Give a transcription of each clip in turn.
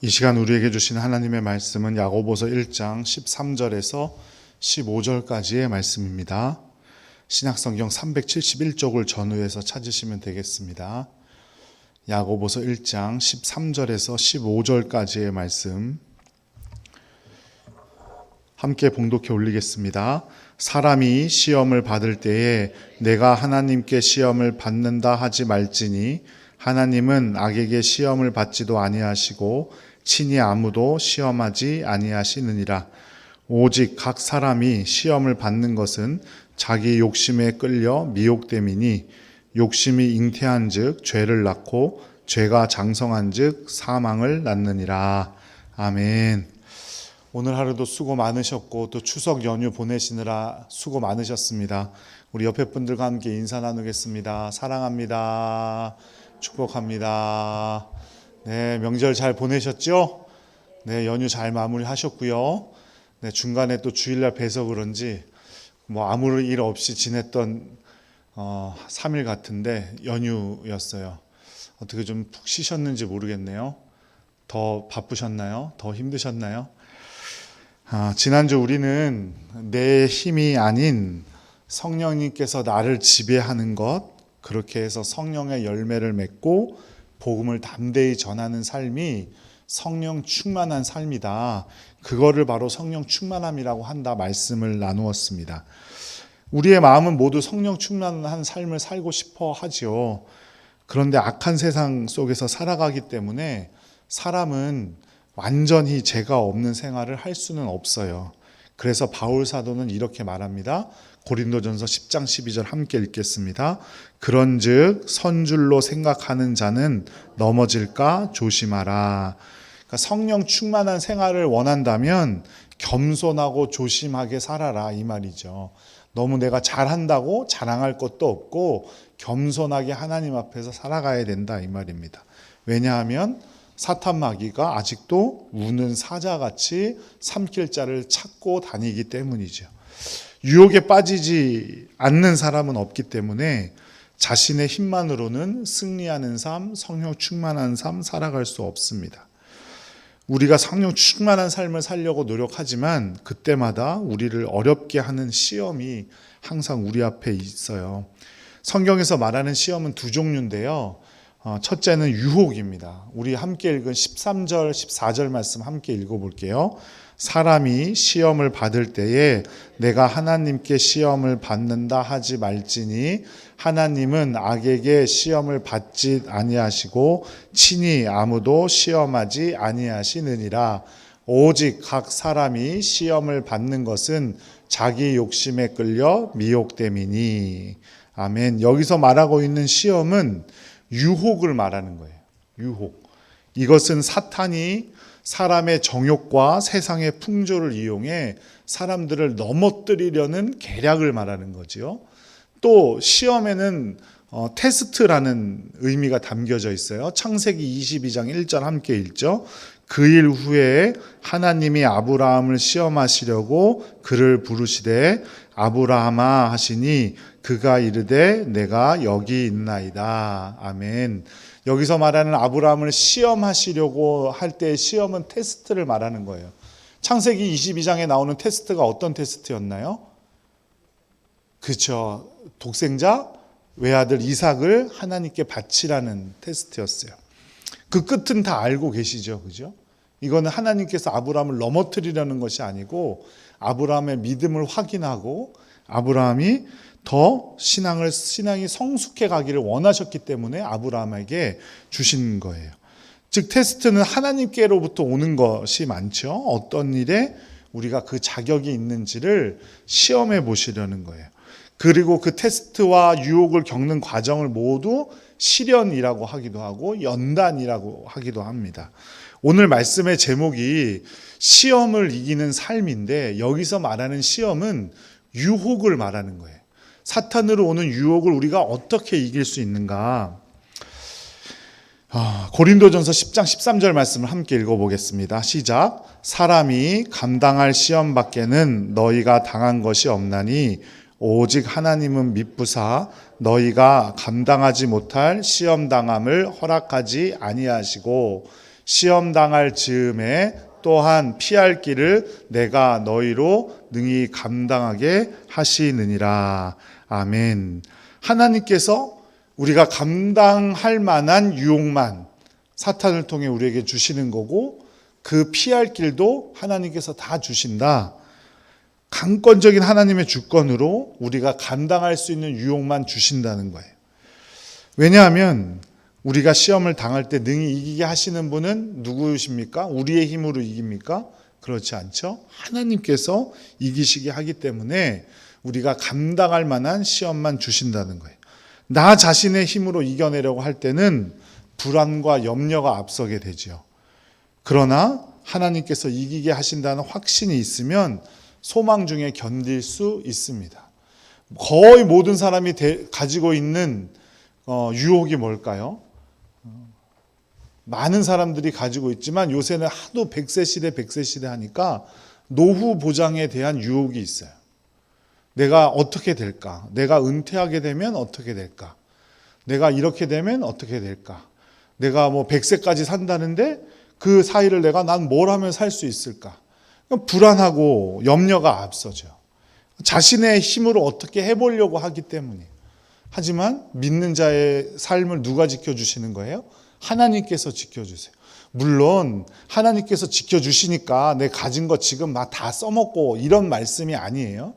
이 시간 우리에게 주신 하나님의 말씀은 야고보서 1장 13절에서 15절까지의 말씀입니다. 신약성경 371쪽을 전후해서 찾으시면 되겠습니다. 야고보서 1장 13절에서 15절까지의 말씀 함께 봉독해 올리겠습니다. 사람이 시험을 받을 때에 내가 하나님께 시험을 받는다 하지 말지니 하나님은 악에게 시험을 받지도 아니하시고 친히 아무도 시험하지 아니하시느니라. 오직 각 사람이 시험을 받는 것은 자기 욕심에 끌려 미혹됨이니 욕심이 잉태한즉 죄를 낳고 죄가 장성한즉 사망을 낳느니라. 아멘. 오늘 하루도 수고 많으셨고 또 추석 연휴 보내시느라 수고 많으셨습니다. 우리 옆에 분들과 함께 인사 나누겠습니다. 사랑합니다. 축복합니다. 네, 명절 잘 보내셨죠? 네, 연휴 잘 마무리하셨고요. 네, 중간에 또 주일날 뵈서 그런지 뭐 아무 일 없이 지냈던 어, 3일 같은데 연휴였어요. 어떻게 좀 푹 쉬셨는지 모르겠네요. 더 바쁘셨나요? 더 힘드셨나요? 아, 지난주 우리는 내 힘이 아닌 성령님께서 나를 지배하는 것, 그렇게 해서 성령의 열매를 맺고 복음을 담대히 전하는 삶이 성령 충만한 삶이다. 그거를 바로 성령 충만함이라고 한다 말씀을 나누었습니다. 우리의 마음은 모두 성령 충만한 삶을 살고 싶어 하지요. 그런데 악한 세상 속에서 살아가기 때문에 사람은 완전히 죄가 없는 생활을 할 수는 없어요. 그래서 바울 사도는 이렇게 말합니다. 고린도전서 10장 12절 함께 읽겠습니다. 그런즉 선줄로 생각하는 자는 넘어질까 조심하라. 그러니까 성령 충만한 생활을 원한다면 겸손하고 조심하게 살아라 이 말이죠. 너무 내가 잘한다고 자랑할 것도 없고 겸손하게 하나님 앞에서 살아가야 된다 이 말입니다. 왜냐하면 사탄 마귀가 아직도 우는 사자같이 삼킬 자를 찾고 다니기 때문이죠. 유혹에 빠지지 않는 사람은 없기 때문에 자신의 힘만으로는 승리하는 삶, 성령 충만한 삶 살아갈 수 없습니다. 우리가 성령 충만한 삶을 살려고 노력하지만 그때마다 우리를 어렵게 하는 시험이 항상 우리 앞에 있어요. 성경에서 말하는 시험은 두 종류인데요. 어, 첫째는 유혹입니다. 우리 함께 읽은 13절, 14절 말씀 함께 읽어볼게요. 사람이 시험을 받을 때에 내가 하나님께 시험을 받는다 하지 말지니 하나님은 악에게 시험을 받지 아니하시고 친히 아무도 시험하지 아니하시느니라. 오직 각 사람이 시험을 받는 것은 자기 욕심에 끌려 미혹됨이니. 아멘. 여기서 말하고 있는 시험은 유혹을 말하는 거예요. 유혹. 이것은 사탄이 사람의 정욕과 세상의 풍조를 이용해 사람들을 넘어뜨리려는 계략을 말하는 거지요. 또 시험에는 어, 테스트라는 의미가 담겨져 있어요. 창세기 22장 1절 함께 읽죠. 그 일 후에 하나님이 아브라함을 시험하시려고 그를 부르시되 아브라함아 하시니 그가 이르되 내가 여기 있나이다. 아멘. 여기서 말하는 아브라함을 시험하시려고 할 때 시험은 테스트를 말하는 거예요. 창세기 22장에 나오는 테스트가 어떤 테스트였나요? 그렇죠. 독생자 외아들 이삭을 하나님께 바치라는 테스트였어요. 그 끝은 다 알고 계시죠. 그죠? 이거는 하나님께서 아브라함을 넘어뜨리려는 것이 아니고 아브라함의 믿음을 확인하고 아브라함이 더 신앙을 신앙이 성숙해 가기를 원하셨기 때문에 아브라함에게 주신 거예요. 즉 테스트는 하나님께로부터 오는 것이 많죠. 어떤 일에 우리가 그 자격이 있는지를 시험해 보시려는 거예요. 그리고 그 테스트와 유혹을 겪는 과정을 모두 시련이라고 하기도 하고 연단이라고 하기도 합니다. 오늘 말씀의 제목이 시험을 이기는 삶인데 여기서 말하는 시험은 유혹을 말하는 거예요. 사탄으로 오는 유혹을 우리가 어떻게 이길 수 있는가? 아, 고린도전서 10장 13절 말씀을 함께 읽어보겠습니다. 시작. 사람이 감당할 시험 밖에는 너희가 당한 것이 없나니 오직 하나님은 미쁘사 너희가 감당하지 못할 시험 당함을 허락하지 아니하시고 시험 당할 즈음에 또한 피할 길을 내가 너희로 능히 감당하게 하시느니라. 아멘. 하나님께서 우리가 감당할 만한 유혹만 사탄을 통해 우리에게 주시는 거고 그 피할 길도 하나님께서 다 주신다. 강권적인 하나님의 주권으로 우리가 감당할 수 있는 유혹만 주신다는 거예요. 왜냐하면 우리가 시험을 당할 때 능히 이기게 하시는 분은 누구십니까? 우리의 힘으로 이깁니까? 그렇지 않죠. 하나님께서 이기시게 하기 때문에 우리가 감당할 만한 시험만 주신다는 거예요. 나 자신의 힘으로 이겨내려고 할 때는 불안과 염려가 앞서게 되죠. 그러나 하나님께서 이기게 하신다는 확신이 있으면 소망 중에 견딜 수 있습니다. 거의 모든 사람이 대- 가지고 있는 어, 유혹이 뭘까요? 어, 많은 사람들이 가지고 있지만 요새는 하도 100세 시대, 100세 시대 하니까 노후 보장에 대한 유혹이 있어요. 내가 어떻게 될까? 내가 은퇴하게 되면 어떻게 될까? 내가 이렇게 되면 어떻게 될까? 내가 뭐 100세까지 산다는데 그 사이를 내가 난 뭘 하면 살 수 있을까? 그러니까 불안하고 염려가 앞서죠. 자신의 힘으로 어떻게 해보려고 하기 때문이에요. 하지만 믿는 자의 삶을 누가 지켜주시는 거예요? 하나님께서 지켜주세요. 물론 하나님께서 지켜주시니까 내 가진 것 지금 막 다 써먹고 이런 말씀이 아니에요.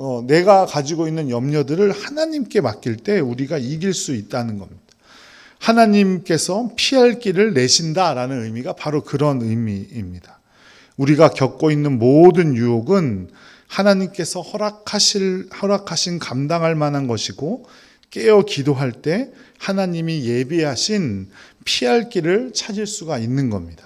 어, 내가 가지고 있는 염려들을 하나님께 맡길 때 우리가 이길 수 있다는 겁니다. 하나님께서 피할 길을 내신다라는 의미가 바로 그런 의미입니다. 우리가 겪고 있는 모든 유혹은 하나님께서 허락하실, 허락하신 감당할 만한 것이고 깨어 기도할 때 하나님이 예비하신 피할 길을 찾을 수가 있는 겁니다.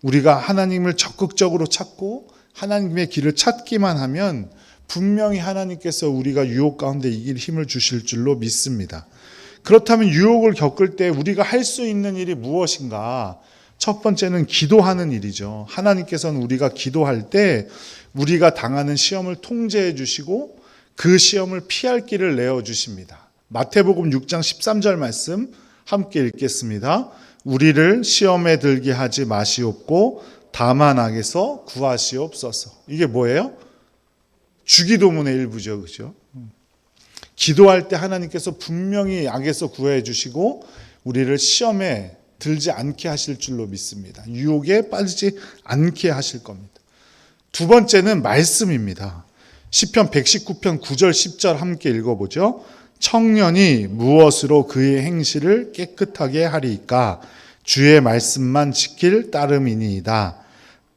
우리가 하나님을 적극적으로 찾고 하나님의 길을 찾기만 하면 분명히 하나님께서 우리가 유혹 가운데 이길 힘을 주실 줄로 믿습니다. 그렇다면 유혹을 겪을 때 우리가 할 수 있는 일이 무엇인가? 첫 번째는 기도하는 일이죠. 하나님께서는 우리가 기도할 때 우리가 당하는 시험을 통제해 주시고 그 시험을 피할 길을 내어 주십니다. 마태복음 6장 13절 말씀 함께 읽겠습니다. 우리를 시험에 들게 하지 마시옵고 다만 악에서 구하시옵소서. 이게 뭐예요? 주기도문의 일부죠. 그죠? 기도할 때 하나님께서 분명히 악에서 구해 주시고 우리를 시험에 들지 않게 하실 줄로 믿습니다. 유혹에 빠지지 않게 하실 겁니다. 두 번째는 말씀입니다. 시편 119편 9절 10절 함께 읽어 보죠. 청년이 무엇으로 그의 행실을 깨끗하게 하리까 주의 말씀만 지킬 따름이니이다.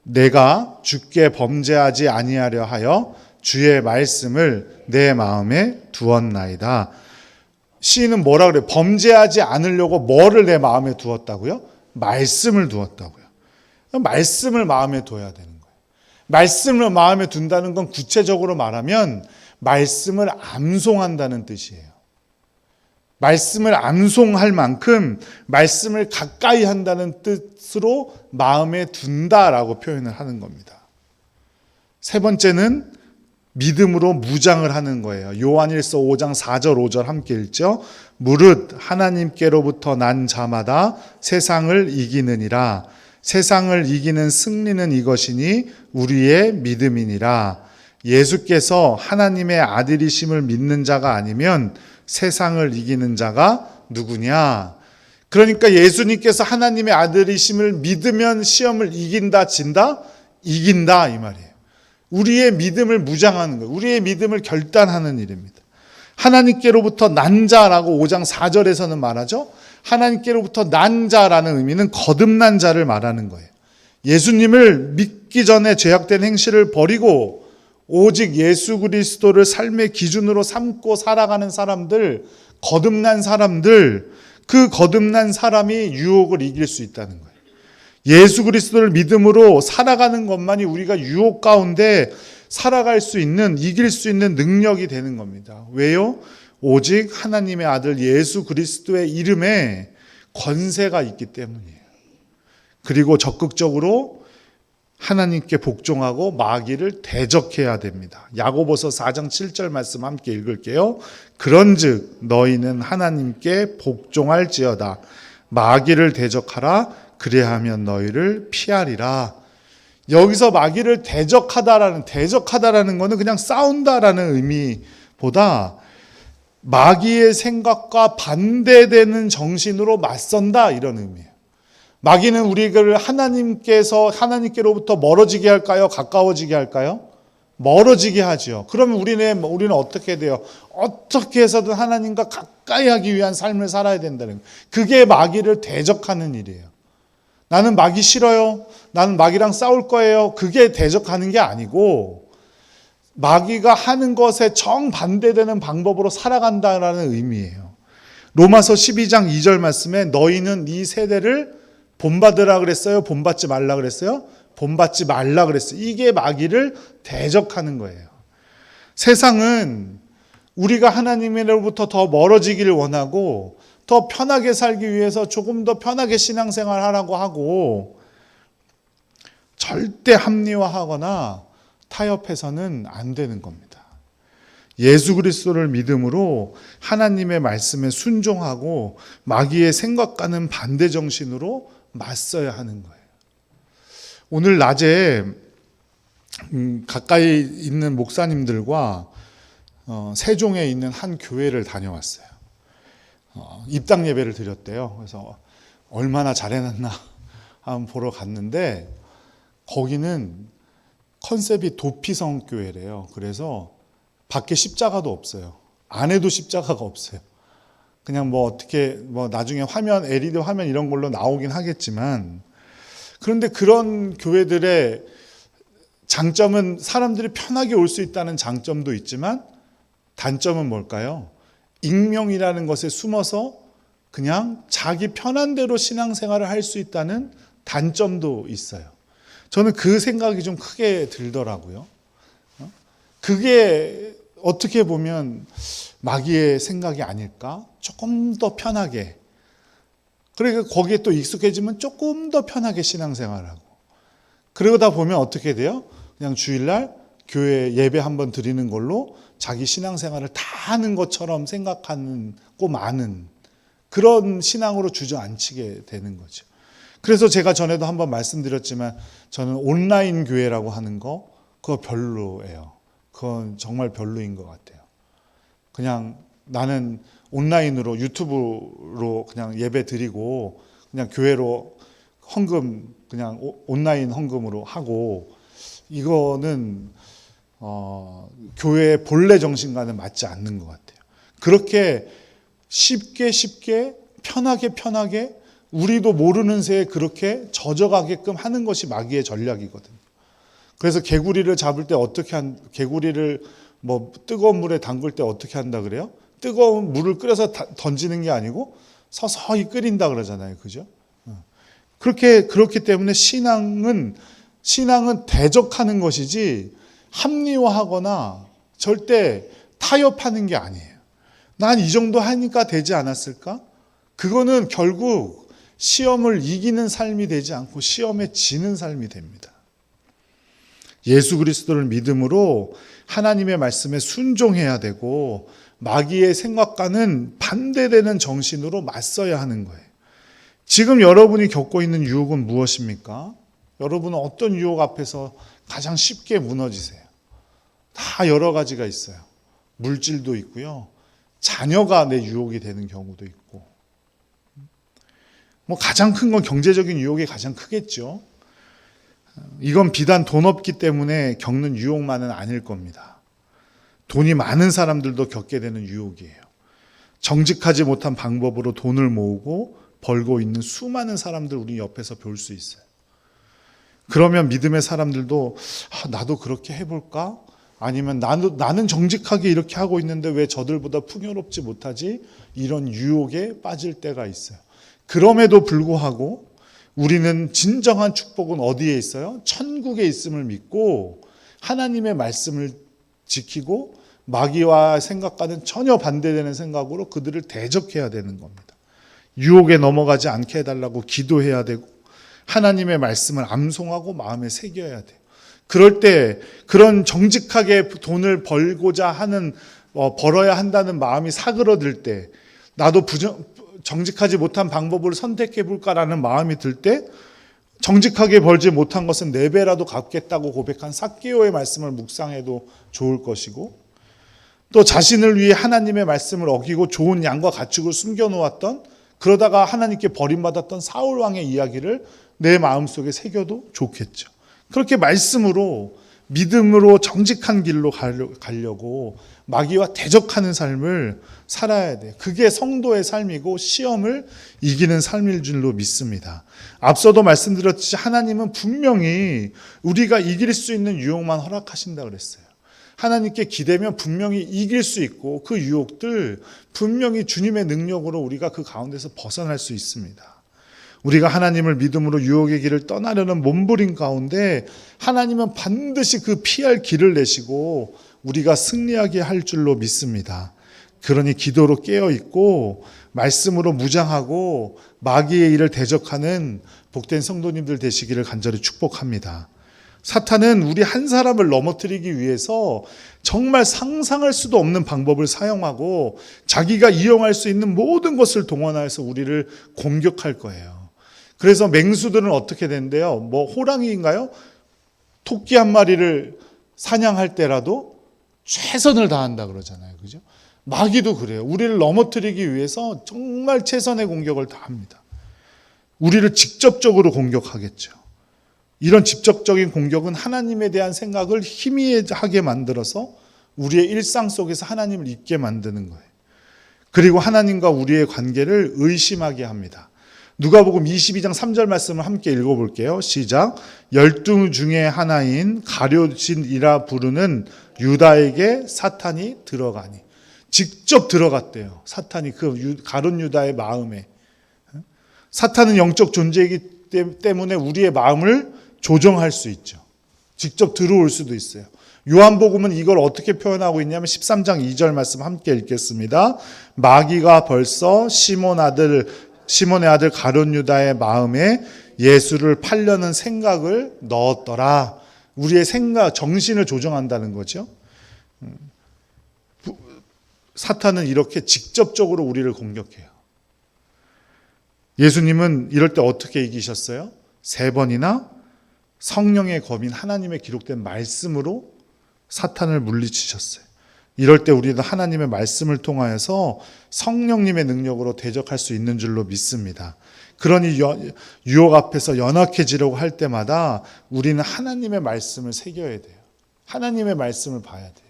내가 주께 범죄하지 아니하려 하여 주의 말씀을 내 마음에 두었나이다. 시인은 뭐라 그래? 범죄하지 않으려고 뭐를 내 마음에 두었다고요? 말씀을 두었다고요. 말씀을 마음에 둬야 되는 거예요. 말씀을 마음에 둔다는 건 구체적으로 말하면 말씀을 암송한다는 뜻이에요. 말씀을 암송할 만큼 말씀을 가까이 한다는 뜻으로 마음에 둔다라고 표현을 하는 겁니다. 세 번째는 믿음으로 무장을 하는 거예요. 요한일서 5장 4절 5절 함께 읽죠. 무릇 하나님께로부터 난 자마다 세상을 이기느니라. 세상을 이기는 승리는 이것이니 우리의 믿음이니라. 예수께서 하나님의 아들이심을 믿는 자가 아니면 세상을 이기는 자가 누구냐? 그러니까 예수님께서 하나님의 아들이심을 믿으면 시험을 이긴다, 진다? 이긴다, 이 말이에요. 우리의 믿음을 무장하는 거예요. 우리의 믿음을 결단하는 일입니다. 하나님께로부터 난 자라고 5장 4절에서는 말하죠. 하나님께로부터 난 자라는 의미는 거듭난 자를 말하는 거예요. 예수님을 믿기 전에 죄악된 행실을 버리고 오직 예수 그리스도를 삶의 기준으로 삼고 살아가는 사람들, 거듭난 사람들, 그 거듭난 사람이 유혹을 이길 수 있다는 거예요. 예수 그리스도를 믿음으로 살아가는 것만이 우리가 유혹 가운데 살아갈 수 있는, 이길 수 있는 능력이 되는 겁니다. 왜요? 오직 하나님의 아들 예수 그리스도의 이름에 권세가 있기 때문이에요. 그리고 적극적으로 하나님께 복종하고 마귀를 대적해야 됩니다. 야고보서 4장 7절 말씀 함께 읽을게요. 그런즉 너희는 하나님께 복종할지어다 마귀를 대적하라 그래하면 너희를 피하리라. 여기서 마귀를 대적하다라는 대적하다라는 거는 그냥 싸운다라는 의미보다 마귀의 생각과 반대되는 정신으로 맞선다 이런 의미예요. 마귀는 우리를 하나님께서 하나님께로부터 멀어지게 할까요? 가까워지게 할까요? 멀어지게 하죠. 그러면 우리는 우리는 어떻게 돼요? 어떻게 해서든 하나님과 가까이 하기 위한 삶을 살아야 된다는 거예요. 그게 마귀를 대적하는 일이에요. 나는 마귀 싫어요. 나는 마귀랑 싸울 거예요. 그게 대적하는 게 아니고 마귀가 하는 것에 정반대되는 방법으로 살아간다라는 의미예요. 로마서 12장 2절 말씀에 너희는 이 세대를 본받으라 그랬어요? 본받지 말라 그랬어요? 본받지 말라 그랬어요. 이게 마귀를 대적하는 거예요. 세상은 우리가 하나님으로부터 더 멀어지기를 원하고 더 편하게 살기 위해서 조금 더 편하게 신앙생활 하라고 하고 절대 합리화하거나 타협해서는 안 되는 겁니다. 예수 그리스도를 믿음으로 하나님의 말씀에 순종하고 마귀의 생각과는 반대 정신으로 맞서야 하는 거예요. 오늘 낮에 음, 가까이 있는 목사님들과 어, 세종에 있는 한 교회를 다녀왔어요. 어, 입당 예배를 드렸대요. 그래서 얼마나 잘해놨나 한번 보러 갔는데 거기는 컨셉이 도피성 교회래요. 그래서 밖에 십자가도 없어요. 안에도 십자가가 없어요. 그냥 뭐 어떻게 뭐 나중에 화면 LED 화면 이런 걸로 나오긴 하겠지만 그런데 그런 교회들의 장점은 사람들이 편하게 올 수 있다는 장점도 있지만 단점은 뭘까요? 익명이라는 것에 숨어서 그냥 자기 편한 대로 신앙생활을 할 수 있다는 단점도 있어요. 저는 그 생각이 좀 크게 들더라고요. 어? 그게 어떻게 보면 마귀의 생각이 아닐까? 조금 더 편하게. 그러니까 거기에 또 익숙해지면 조금 더 편하게 신앙생활하고. 그러다 보면 어떻게 돼요? 그냥 주일날 교회 예배 한번 드리는 걸로 자기 신앙생활을 다 하는 것처럼 생각하는 고 많은 그런 신앙으로 주저앉히게 되는 거죠. 그래서 제가 전에도 한번 말씀드렸지만 저는 온라인 교회라고 하는 거 그거 별로예요. 그건 정말 별로인 것 같아요. 그냥 나는 온라인으로 유튜브로 그냥 예배 드리고 그냥 교회로 헌금 그냥 오- 온라인 헌금으로 하고 이거는 어, 교회의 본래 정신과는 맞지 않는 것 같아요. 그렇게 쉽게 쉽게 편하게 편하게 우리도 모르는 새에 그렇게 젖어가게끔 하는 것이 마귀의 전략이거든요. 그래서 개구리를 잡을 때 어떻게 한 개구리를 뭐 뜨거운 물에 담글 때 어떻게 한다 그래요? 뜨거운 물을 끓여서 다- 던지는 게 아니고 서서히 끓인다 그러잖아요. 그죠? 어. 그렇게 그렇기 때문에 신앙은 신앙은 대적하는 것이지 합리화하거나 절대 타협하는 게 아니에요. 난 이 정도 하니까 되지 않았을까? 그거는 결국 시험을 이기는 삶이 되지 않고 시험에 지는 삶이 됩니다. 예수 그리스도를 믿음으로 하나님의 말씀에 순종해야 되고 마귀의 생각과는 반대되는 정신으로 맞서야 하는 거예요. 지금 여러분이 겪고 있는 유혹은 무엇입니까? 여러분은 어떤 유혹 앞에서 가장 쉽게 무너지세요? 다 여러 가지가 있어요. 물질도 있고요. 자녀가 내 유혹이 되는 경우도 있고. 뭐 가장 큰 건 경제적인 유혹이 가장 크겠죠. 이건 비단 돈 없기 때문에 겪는 유혹만은 아닐 겁니다. 돈이 많은 사람들도 겪게 되는 유혹이에요. 정직하지 못한 방법으로 돈을 모으고 벌고 있는 수많은 사람들 우리 옆에서 볼 수 있어요. 그러면 믿음의 사람들도 아, 나도 그렇게 해볼까? 아니면 나도, 나는 정직하게 이렇게 하고 있는데 왜 저들보다 풍요롭지 못하지? 이런 유혹에 빠질 때가 있어요. 그럼에도 불구하고 우리는 진정한 축복은 어디에 있어요? 천국에 있음을 믿고 하나님의 말씀을 지키고 마귀와 생각과는 전혀 반대되는 생각으로 그들을 대적해야 되는 겁니다. 유혹에 넘어가지 않게 해달라고 기도해야 되고 하나님의 말씀을 암송하고 마음에 새겨야 돼요. 그럴 때 그런 정직하게 돈을 벌고자 하는 어, 벌어야 한다는 마음이 사그러들 때 나도 부정, 정직하지 못한 방법을 선택해 볼까라는 마음이 들 때 정직하게 벌지 못한 것은 네 배라도 갚겠다고 고백한 삭개오의 말씀을 묵상해도 좋을 것이고 또 자신을 위해 하나님의 말씀을 어기고 좋은 양과 가축을 숨겨 놓았던 그러다가 하나님께 버림받았던 사울 왕의 이야기를 내 마음속에 새겨도 좋겠죠. 그렇게 말씀으로 믿음으로 정직한 길로 가려- 가려고 마귀와 대적하는 삶을 살아야 돼. 그게 성도의 삶이고 시험을 이기는 삶일 줄로 믿습니다. 앞서도 말씀드렸듯이 하나님은 분명히 우리가 이길 수 있는 유혹만 허락하신다 그랬어요. 하나님께 기대면 분명히 이길 수 있고 그 유혹들 분명히 주님의 능력으로 우리가 그 가운데서 벗어날 수 있습니다. 우리가 하나님을 믿음으로 유혹의 길을 떠나려는 몸부림 가운데 하나님은 반드시 그 피할 길을 내시고 우리가 승리하게 할 줄로 믿습니다. 그러니 기도로 깨어 있고 말씀으로 무장하고 마귀의 일을 대적하는 복된 성도님들 되시기를 간절히 축복합니다. 사탄은 우리 한 사람을 넘어뜨리기 위해서 정말 상상할 수도 없는 방법을 사용하고 자기가 이용할 수 있는 모든 것을 동원하여서 우리를 공격할 거예요. 그래서 맹수들은 어떻게 된대요? 뭐 호랑이인가요? 토끼 한 마리를 사냥할 때라도 최선을 다한다 그러잖아요. 그죠? 마귀도 그래요. 우리를 넘어뜨리기 위해서 정말 최선의 공격을 다 합니다. 우리를 직접적으로 공격하겠죠. 이런 직접적인 공격은 하나님에 대한 생각을 희미하게 만들어서 우리의 일상 속에서 하나님을 잊게 만드는 거예요. 그리고 하나님과 우리의 관계를 의심하게 합니다. 누가복음 22장 3절 말씀을 함께 읽어볼게요. 시작. 열두 중에 하나인 가룟이라 부르는 유다에게 사탄이 들어가니 직접 들어갔대요. 사탄이 그 유- 가룟 유다의 마음에 사탄은 영적 존재이기 때- 때문에 우리의 마음을 조정할 수 있죠. 직접 들어올 수도 있어요. 요한복음은 이걸 어떻게 표현하고 있냐면 13장 2절 말씀 함께 읽겠습니다. 마귀가 벌써 시몬 아들 시몬의 아들 가룟 유다의 마음에 예수를 팔려는 생각을 넣었더라. 우리의 생각 정신을 조정한다는 거죠. 음. 부- 사탄은 이렇게 직접적으로 우리를 공격해요. 예수님은 이럴 때 어떻게 이기셨어요? 세 번이나 성령의 검인 하나님의 기록된 말씀으로 사탄을 물리치셨어요. 이럴 때 우리는 하나님의 말씀을 통하여서 성령님의 능력으로 대적할 수 있는 줄로 믿습니다. 그러니 여- 유혹 앞에서 연약해지려고 할 때마다 우리는 하나님의 말씀을 새겨야 돼요. 하나님의 말씀을 봐야 돼요.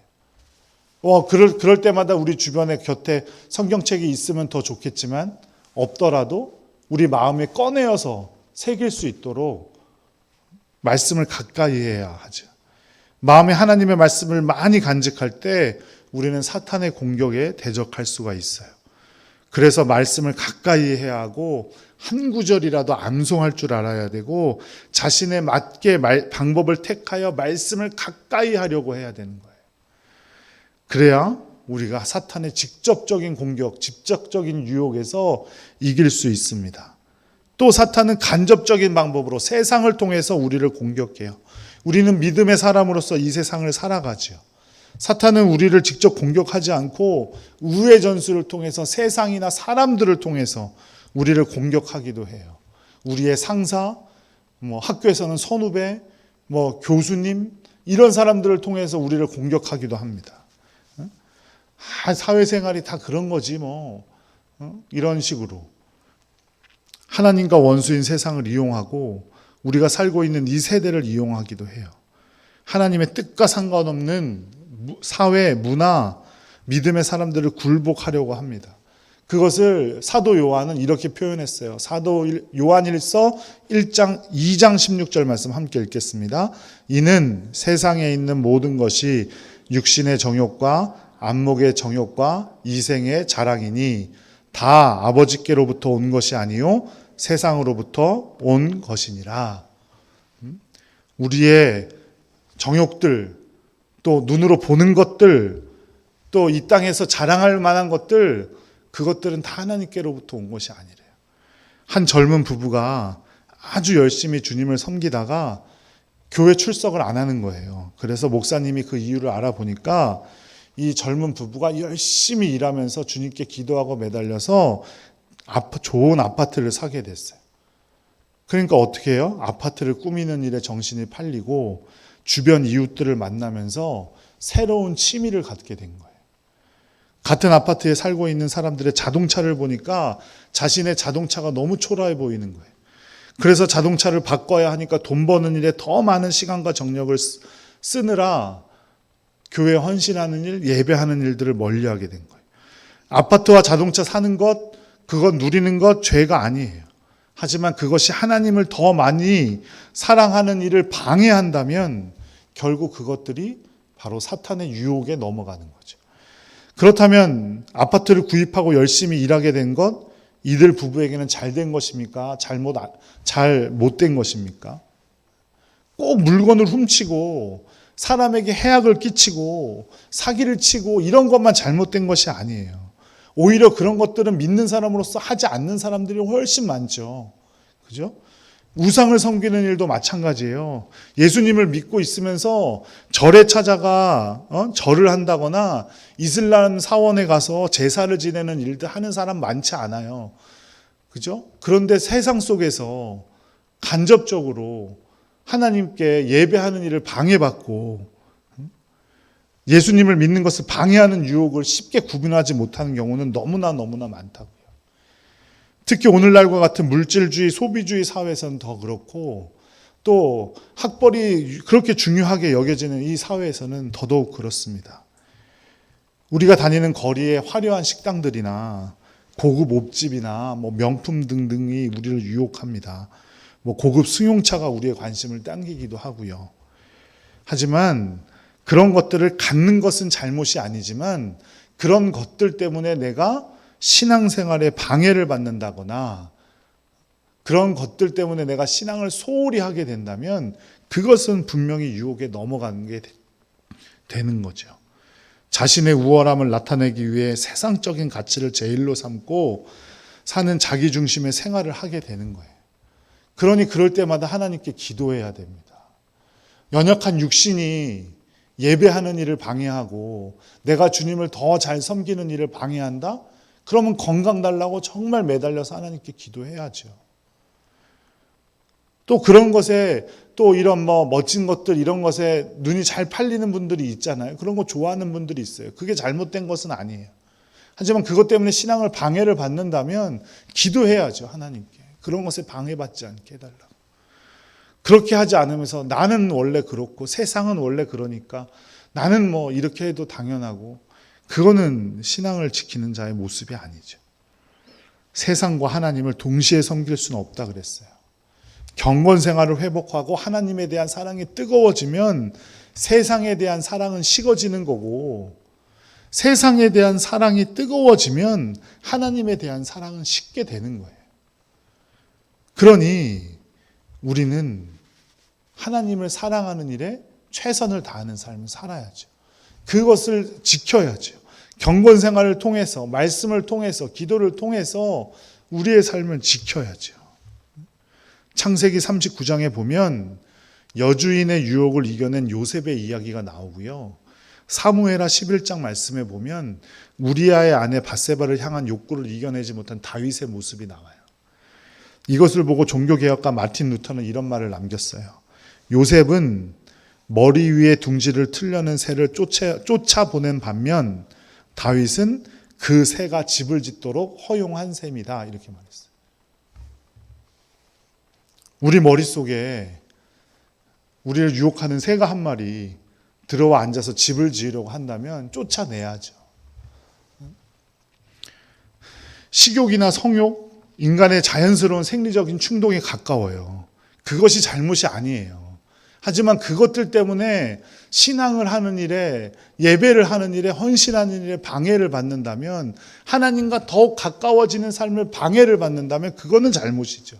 어, 그럴, 그럴 때마다 우리 주변에 곁에 성경책이 있으면 더 좋겠지만 없더라도 우리 마음에 꺼내어서 새길 수 있도록 말씀을 가까이 해야 하죠. 마음에 하나님의 말씀을 많이 간직할 때 우리는 사탄의 공격에 대적할 수가 있어요. 그래서 말씀을 가까이 해야 하고 한 구절이라도 암송할 줄 알아야 되고 자신에 맞게 말- 방법을 택하여 말씀을 가까이 하려고 해야 되는 거예요. 그래야 우리가 사탄의 직접적인 공격, 직접적인 유혹에서 이길 수 있습니다. 또 사탄은 간접적인 방법으로 세상을 통해서 우리를 공격해요. 우리는 믿음의 사람으로서 이 세상을 살아가지요. 사탄은 우리를 직접 공격하지 않고 우회 전술을 통해서 세상이나 사람들을 통해서 우리를 공격하기도 해요. 우리의 상사, 뭐 학교에서는 선후배, 뭐 교수님 이런 사람들을 통해서 우리를 공격하기도 합니다. 아, 사회생활이 다 그런 거지 뭐 어? 이런 식으로 하나님과 원수인 세상을 이용하고 우리가 살고 있는 이 세대를 이용하기도 해요. 하나님의 뜻과 상관없는 무- 사회, 문화, 믿음의 사람들을 굴복하려고 합니다. 그것을 사도 요한은 이렇게 표현했어요. 사도 일- 요한일서 1장 2장 16절 말씀 함께 읽겠습니다. 이는 세상에 있는 모든 것이 육신의 정욕과 안목의 정욕과 이생의 자랑이니 다 아버지께로부터 온 것이 아니요 세상으로부터 온 것이니라. 음? 우리의 정욕들 또 눈으로 보는 것들 또 이 땅에서 자랑할 만한 것들 그것들은 다 하나님께로부터 온 것이 아니래요. 한 젊은 부부가 아주 열심히 주님을 섬기다가 교회 출석을 안 하는 거예요. 그래서 목사님이 그 이유를 알아보니까 이 젊은 부부가 열심히 일하면서 주님께 기도하고 매달려서 좋은 아파트를 사게 됐어요. 그러니까 어떻게 해요? 아파트를 꾸미는 일에 정신이 팔리고 주변 이웃들을 만나면서 새로운 취미를 갖게 된 거예요. 같은 아파트에 살고 있는 사람들의 자동차를 보니까 자신의 자동차가 너무 초라해 보이는 거예요. 그래서 자동차를 바꿔야 하니까 돈 버는 일에 더 많은 시간과 정력을 쓰- 쓰느라 교회 헌신하는 일, 예배하는 일들을 멀리하게 된 거예요. 아파트와 자동차 사는 것, 그것 누리는 것 죄가 아니에요. 하지만 그것이 하나님을 더 많이 사랑하는 일을 방해한다면 결국 그것들이 바로 사탄의 유혹에 넘어가는 거죠. 그렇다면 아파트를 구입하고 열심히 일하게 된 것, 이들 부부에게는 잘 된 것입니까? 잘못, 잘 못 된 것입니까? 꼭 물건을 훔치고 사람에게 해악을 끼치고 사기를 치고 이런 것만 잘못된 것이 아니에요. 오히려 그런 것들은 믿는 사람으로서 하지 않는 사람들이 훨씬 많죠. 그죠? 우상을 섬기는 일도 마찬가지예요. 예수님을 믿고 있으면서 절에 찾아가 어? 절을 한다거나 이슬람 사원에 가서 제사를 지내는 일들 하는 사람 많지 않아요. 그죠? 그런데 세상 속에서 간접적으로 하나님께 예배하는 일을 방해받고 음? 예수님을 믿는 것을 방해하는 유혹을 쉽게 구분하지 못하는 경우는 너무나 너무나 많다고요. 특히 오늘날과 같은 물질주의, 소비주의 사회에서는 더 그렇고 또 학벌이 그렇게 중요하게 여겨지는 이 사회에서는 더더욱 그렇습니다. 우리가 다니는 거리에 화려한 식당들이나 고급 옷집이나 뭐 명품 등등이 우리를 유혹합니다. 뭐 고급 승용차가 우리의 관심을 당기기도 하고요. 하지만 그런 것들을 갖는 것은 잘못이 아니지만 그런 것들 때문에 내가 신앙생활에 방해를 받는다거나 그런 것들 때문에 내가 신앙을 소홀히 하게 된다면 그것은 분명히 유혹에 넘어가는 게 되- 되는 거죠. 자신의 우월함을 나타내기 위해 세상적인 가치를 제일로 삼고 사는 자기 중심의 생활을 하게 되는 거예요. 그러니 그럴 때마다 하나님께 기도해야 됩니다. 연약한 육신이 예배하는 일을 방해하고 내가 주님을 더 잘 섬기는 일을 방해한다? 그러면 건강 달라고 정말 매달려서 하나님께 기도해야죠. 또 그런 것에 또 이런 뭐 멋진 것들 이런 것에 눈이 잘 팔리는 분들이 있잖아요. 그런 거 좋아하는 분들이 있어요. 그게 잘못된 것은 아니에요. 하지만 그것 때문에 신앙을 방해를 받는다면 기도해야죠. 하나님께. 그런 것에 방해받지 않게 해달라고. 그렇게 하지 않으면서 나는 원래 그렇고 세상은 원래 그러니까 나는 뭐 이렇게 해도 당연하고 그거는 신앙을 지키는 자의 모습이 아니죠. 세상과 하나님을 동시에 섬길 수는 없다 그랬어요. 경건 생활을 회복하고 하나님에 대한 사랑이 뜨거워지면 세상에 대한 사랑은 식어지는 거고 세상에 대한 사랑이 뜨거워지면 하나님에 대한 사랑은 식게 되는 거예요. 그러니 우리는 하나님을 사랑하는 일에 최선을 다하는 삶을 살아야죠. 그것을 지켜야죠. 경건 생활을 통해서, 말씀을 통해서, 기도를 통해서 우리의 삶을 지켜야죠. 창세기 39장에 보면 여주인의 유혹을 이겨낸 요셉의 이야기가 나오고요. 사무엘하 11장 말씀에 보면 우리아의 아내 바세바를 향한 욕구를 이겨내지 못한 다윗의 모습이 나와요. 이것을 보고 종교개혁가 마틴 루터는 이런 말을 남겼어요. 요셉은 머리 위에 둥지를 틀려는 새를 쫓아, 쫓아보낸 반면 다윗은 그 새가 집을 짓도록 허용한 셈이다. 이렇게 말했어요. 우리 머릿속에 우리를 유혹하는 새가 한 마리 들어와 앉아서 집을 지으려고 한다면 쫓아내야죠. 식욕이나 성욕, 인간의 자연스러운 생리적인 충동에 가까워요. 그것이 잘못이 아니에요. 하지만 그것들 때문에 신앙을 하는 일에 예배를 하는 일에 헌신하는 일에 방해를 받는다면 하나님과 더욱 가까워지는 삶을 방해를 받는다면 그거는 잘못이죠.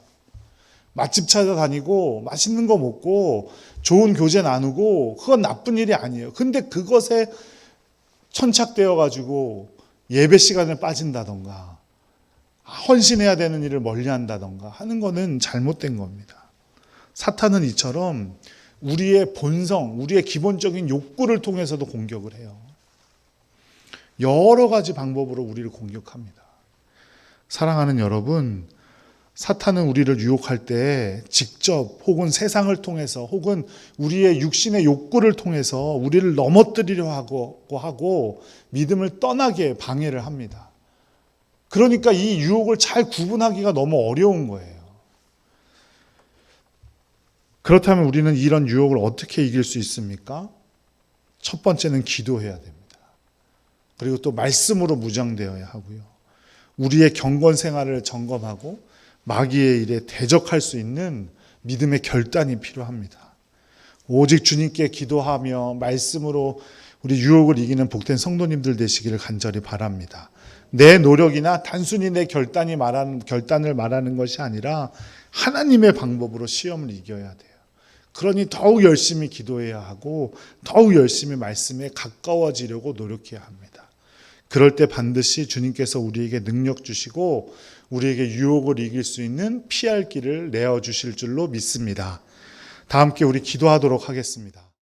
맛집 찾아다니고 맛있는 거 먹고 좋은 교제 나누고 그건 나쁜 일이 아니에요. 근데 그것에 천착되어 가지고 예배 시간에 빠진다던가 헌신해야 되는 일을 멀리 한다던가 하는 거는 잘못된 겁니다. 사탄은 이처럼 우리의 본성, 우리의 기본적인 욕구를 통해서도 공격을 해요. 여러 가지 방법으로 우리를 공격합니다. 사랑하는 여러분, 사탄은 우리를 유혹할 때 직접 혹은 세상을 통해서 혹은 우리의 육신의 욕구를 통해서 우리를 넘어뜨리려 하고, 하고 믿음을 떠나게 방해를 합니다. 그러니까 이 유혹을 잘 구분하기가 너무 어려운 거예요. 그렇다면 우리는 이런 유혹을 어떻게 이길 수 있습니까? 첫 번째는 기도해야 됩니다. 그리고 또 말씀으로 무장되어야 하고요. 우리의 경건 생활을 점검하고 마귀의 일에 대적할 수 있는 믿음의 결단이 필요합니다. 오직 주님께 기도하며 말씀으로 우리 유혹을 이기는 복된 성도님들 되시기를 간절히 바랍니다. 내 노력이나 단순히 내 결단이 말하는 결단을 말하는 것이 아니라 하나님의 방법으로 시험을 이겨야 돼요. 그러니 더욱 열심히 기도해야 하고 더욱 열심히 말씀에 가까워지려고 노력해야 합니다. 그럴 때 반드시 주님께서 우리에게 능력 주시고 우리에게 유혹을 이길 수 있는 피할 길을 내어 주실 줄로 믿습니다. 다 함께 우리 기도하도록 하겠습니다.